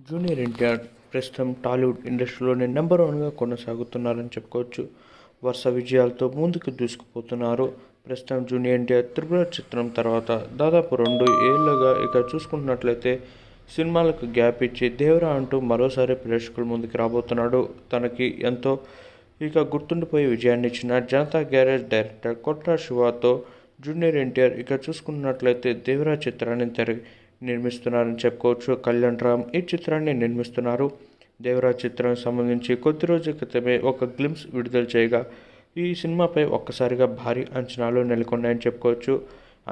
Junior NTR ప్రస్తుతం Tollywood ఇండస్ట్రీలోనే number వన్గా కొనసాగుతున్నారని చెప్పుకోవచ్చు. వరుస విజయాలతో ముందుకు దూసుకుపోతున్నారు. ప్రస్తుతం జూనియర్ ఎన్టీఆర్ త్రిపుర చిత్రం తర్వాత దాదాపు రెండు ఏళ్ళుగా ఇక చూసుకుంటున్నట్లయితే సినిమాలకు గ్యాప్ ఇచ్చి దేవరా అంటూ మరోసారి ప్రేక్షకుల ముందుకు రాబోతున్నాడు. తనకి ఎంతో ఇక గుర్తుండిపోయి విజయాన్ని ఇచ్చిన జనతా గ్యారేజ్ డైరెక్టర్ కొట్రా శివాతో జూనియర్ ఎన్టీఆర్ ఇక చూసుకున్నట్లయితే దేవరా చిత్రాన్ని తెర నిర్మిస్తున్నారని చెప్పుకోవచ్చు. కళ్యాణ్ రామ్ ఈ చిత్రాన్ని నిర్మిస్తున్నారు. దేవరాజ్ చిత్రం సంబంధించి కొద్ది రోజుల క్రితమే ఒక గ్లిమ్స్ విడుదల చేయగా ఈ సినిమాపై ఒక్కసారిగా భారీ అంచనాలు నెలకొన్నాయని చెప్పుకోవచ్చు.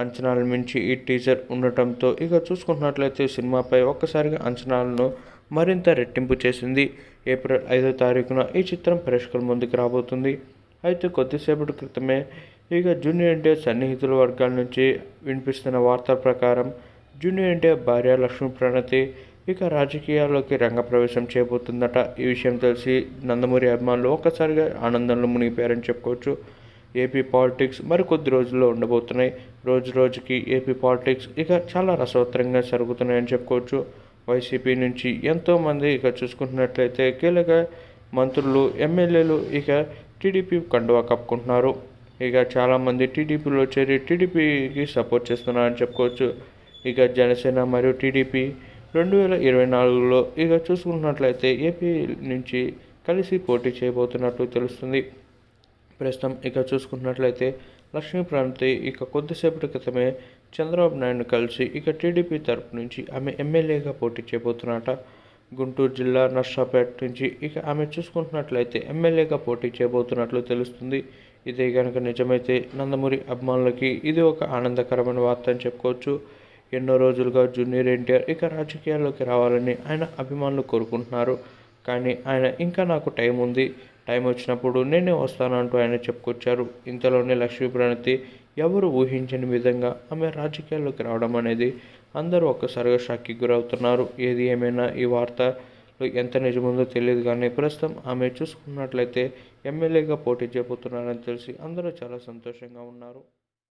అంచనాల మించి ఈ టీజర్ ఉండటంతో ఇక చూసుకున్నట్లయితే సినిమాపై ఒక్కసారిగా అంచనాలను మరింత రెట్టింపు చేసింది. ఏప్రిల్ ఐదో తారీఖున ఈ చిత్రం ప్రేక్షకుల ముందుకు రాబోతుంది. అయితే కొద్దిసేపటి క్రితమే ఇక జూనియర్ ఎన్టీఆర్ సన్నిహితుల వర్గాల నుంచి వినిపిస్తున్న వార్తల ప్రకారం జూనియర్ ఎన్టీఆర్ భార్య లక్ష్మీ ప్రణతి. ఇక రాజకీయాల్లోకి రంగప్రవేశం చేయబోతుందట. ఈ విషయం తెలిసి నందమూరి అభిమానులు ఒక్కసారిగా ఆనందంలో మునిగిపోయారని చెప్పుకోవచ్చు. ఏపీ పాలిటిక్స్ మరికొద్ది రోజుల్లో ఉండబోతున్నాయి. రోజు రోజుకి ఏపీ పాలిటిక్స్ ఇక చాలా రసవత్తరంగా జరుగుతున్నాయని చెప్పుకోవచ్చు. వైసీపీ నుంచి ఎంతోమంది ఇక చూసుకుంటున్నట్లయితే కీలక మంత్రులు ఎమ్మెల్యేలు ఇక టీడీపీ కండువా కప్పుకుంటున్నారు. ఇక చాలామంది టీడీపీలో చేరి టీడీపీకి సపోర్ట్ చేస్తున్నారని చెప్పుకోవచ్చు. ఇక జనసేన మరియు టీడీపీ రెండు వేల ఇరవై నాలుగులో ఇక చూసుకున్నట్లయితే ఏపీ నుంచి కలిసి పోటీ చేయబోతున్నట్లు తెలుస్తుంది. ప్రస్తుతం ఇక చూసుకున్నట్లయితే లక్ష్మీ ప్రాంతి ఇక కొద్దిసేపటి క్రితమే చంద్రబాబు నాయుడు కలిసి ఇక టీడీపీ తరపు నుంచి ఆమె ఎమ్మెల్యేగా పోటీ చేయబోతున్నట. గుంటూరు జిల్లా నర్సాపేట నుంచి ఇక ఆమె చూసుకుంటున్నట్లయితే ఎమ్మెల్యేగా పోటీ చేయబోతున్నట్లు తెలుస్తుంది. ఇదే కనుక నిజమైతే నందమూరి అభిమానులకి ఇది ఒక ఆనందకరమైన వార్త అని చెప్పుకోవచ్చు. ఎన్నో రోజులుగా జూనియర్ ఎన్టీఆర్ ఇక రాజకీయాల్లోకి రావాలని ఆయన అభిమానులు కోరుకుంటున్నారు. కానీ ఆయన ఇంకా నాకు టైం ఉంది. టైం వచ్చినప్పుడు నేనే వస్తానంటూ ఆయన చెప్పుకొచ్చారు. ఇంతలోనే లక్ష్మీ ప్రణతి ఎవరు ఊహించని విధంగా ఆమె రాజకీయాల్లోకి రావడం అనేది అందరూ ఒక్కసారిగా షాక్కి గురవుతున్నారు. ఏది ఏమైనా ఈ వార్తలో ఎంత నిజముందో తెలియదు కానీ ప్రస్తుతం ఆమె చూసుకున్నట్లయితే ఎమ్మెల్యేగా పోటీ చేయబోతున్నారని తెలిసి అందరూ చాలా సంతోషంగా ఉన్నారు.